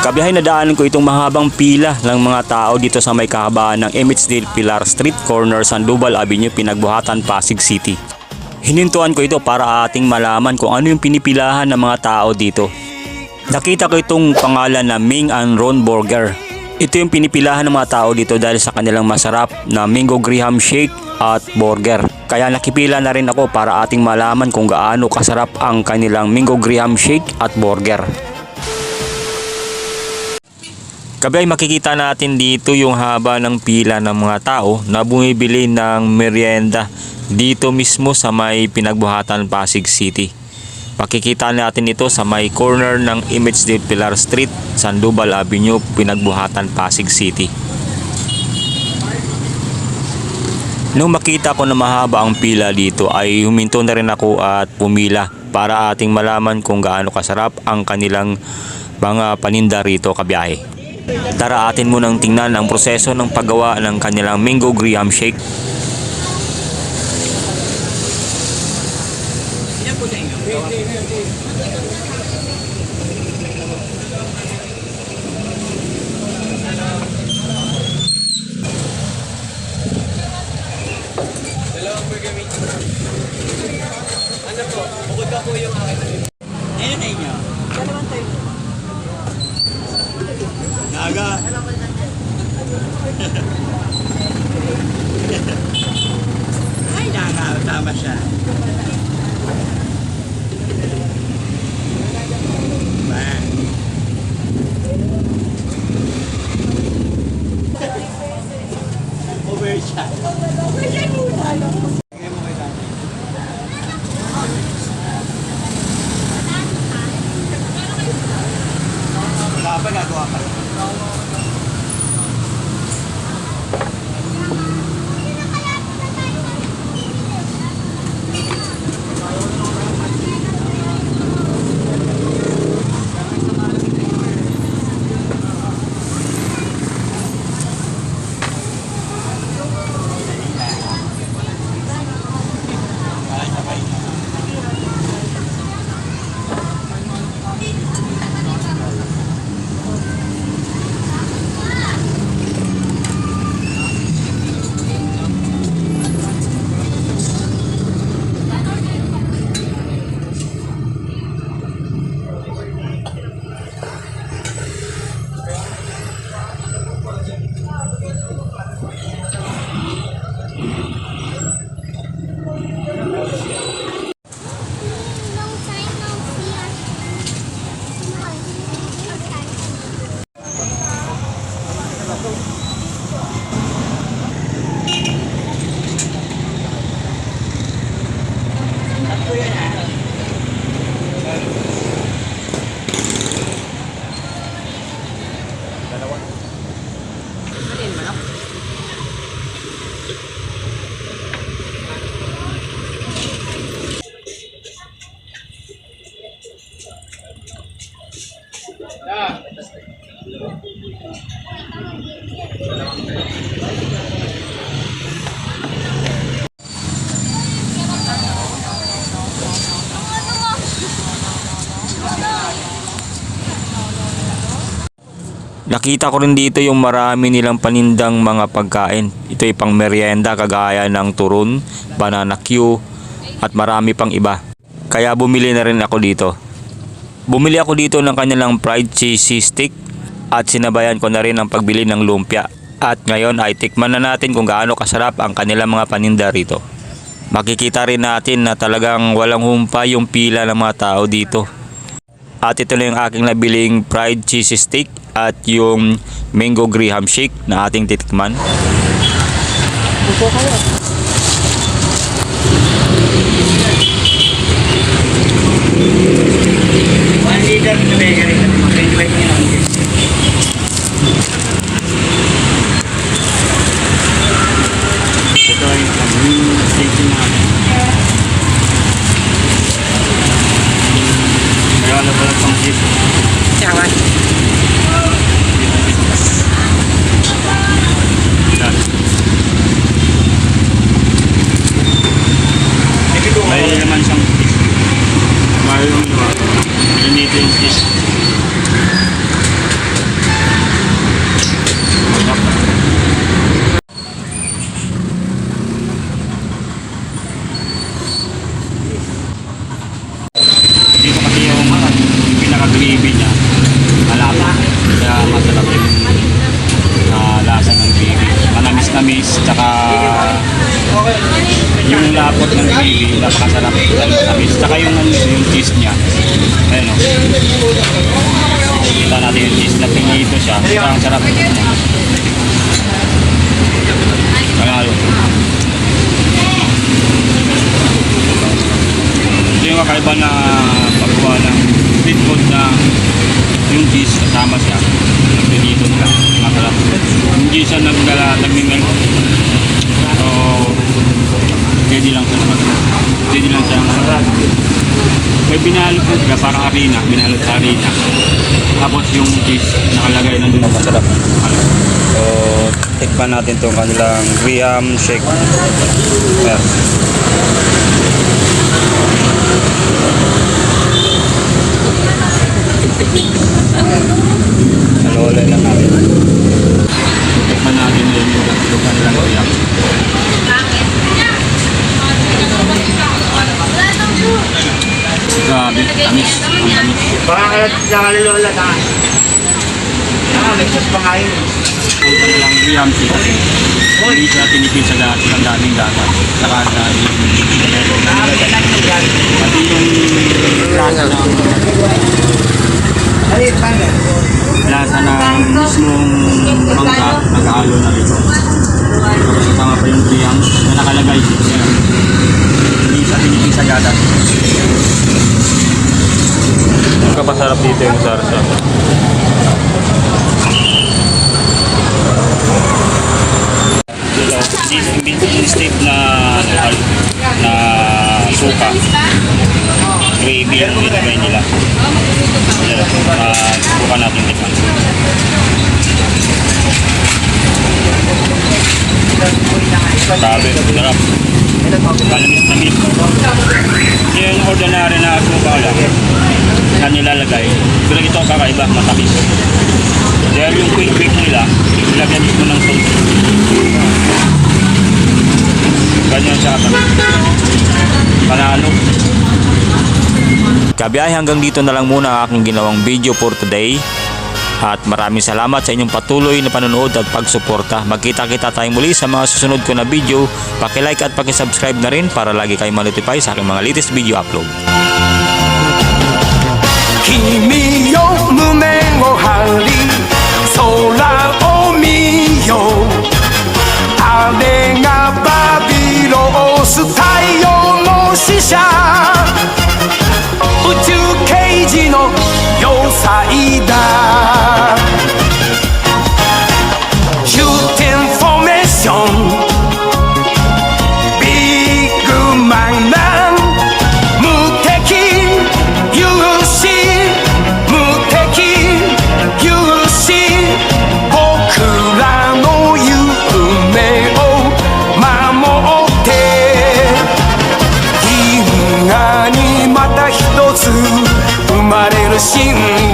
Kabiyahe na daanan ko itong mahabang pila ng mga tao dito sa may kahabaan ng Emmetsdale Pilar Street, corner Sandoval Avenue, Pinagbuhatan, Pasig City. Hinintuan ko ito para ating malaman kung ano yung pinipilahan ng mga tao dito. Nakita ko itong pangalan na Ming and Ron Burger. Ito yung pinipilahan ng mga tao dito dahil sa kanilang masarap na Mingo Graham Shake at Burger. Kaya nakipila na rin ako para ating malaman kung gaano kasarap ang kanilang Mingo Graham Shake at Burger. Kabay makikita natin dito yung haba ng pila ng mga tao na bumibili ng merienda dito mismo sa may pinagbuhatan Pasig City. Pakikita natin ito sa may corner ng Imagedale Pilar Street, Sandoval Avenue, Pinagbuhatan, Pasig City. Nung makita ko na mahaba ang pila dito ay huminto na rin ako at pumila para ating malaman kung gaano kasarap ang kanilang mga paninda rito kabiyahe. Tara atin munang tingnan ang proseso ng paggawa ng kanilang Mingo Graham Shake. Ayun nagagawa pa rin. Nakita ko rin dito yung marami nilang panindang mga pagkain. Ito ay pang merienda kagaya ng turun, banana Q, at marami pang iba. Kaya bumili na rin ako dito. Bumili ako dito ng kanilang fried cheesy stick at sinabayan ko na rin ang pagbili ng lumpia. At ngayon ay tikman na natin kung gaano kasarap ang kanilang mga paninda rito. Makikita rin natin na talagang walang humpa yung pila ng mga tao dito. At ito na yung aking nabiling fried cheesy stick at yung mango graham shake na ating titikman. One liter na bakery. Mag-invite niyo lang. Ito ay yung station namin. Pala pang gift. Yawan. May naman siyang fish. Mayroon diba? Linitin fish. Yung lapot ng baby, napakasarap. Dahil matamis. Saka yung, ano, yung cheese niya. Ayan o. Kita natin yung cheese na pinito siya. Ang sarap. Panalo. Ito yung kakaiba na pagkuha ng street food na yung cheese kasama siya. Pinito nila. Masarap. Hindi siya. So, pwede lang siya. Pwede lang siya. May binalo po siya, parang harina, binalo sa harina. Tapos yung cheese nakalagay na dun. Masarap. So, tikpan natin itong kanilang Graham shake. Yes. Halolay lang natin. Tikman natin din yung yung kanilang Graham. Grabe, Baka kaya nakalilola na. Ah, may sus pa nga yun. Ang kanilang Graham shake. Hindi siya tinipid sa dati, ang daming dagat. Saka na yung Pati yung lasa ng lasa ng mismong mangga nag-aalo na rito. Tapos kasama pa yung graham na nakalagay siya. Hindi siya tinipid sa gatas. Kapasarap dito yung sarsa. State na na suka. Gravy yung nilagay nila. Yan, uh, suka natin tikman. Grabe, sarap. Malamis na milk. Yung ordinary na suka lang na nilalagay. Pero ito kakaiba, matamis. Dahil yung quick quick nila, nilagyan mismo ng salt. Ganyan siya katamis. Panalo. Kabiyahe hanggang dito na lang muna ang aking ginawang video for today. At maraming salamat sa inyong patuloy na panonood at pagsuporta. Magkita-kita tayong muli sa mga susunod ko na video. Pakilike at pakisubscribe na rin para lagi kayong manotify sa aking mga latest video upload. 心里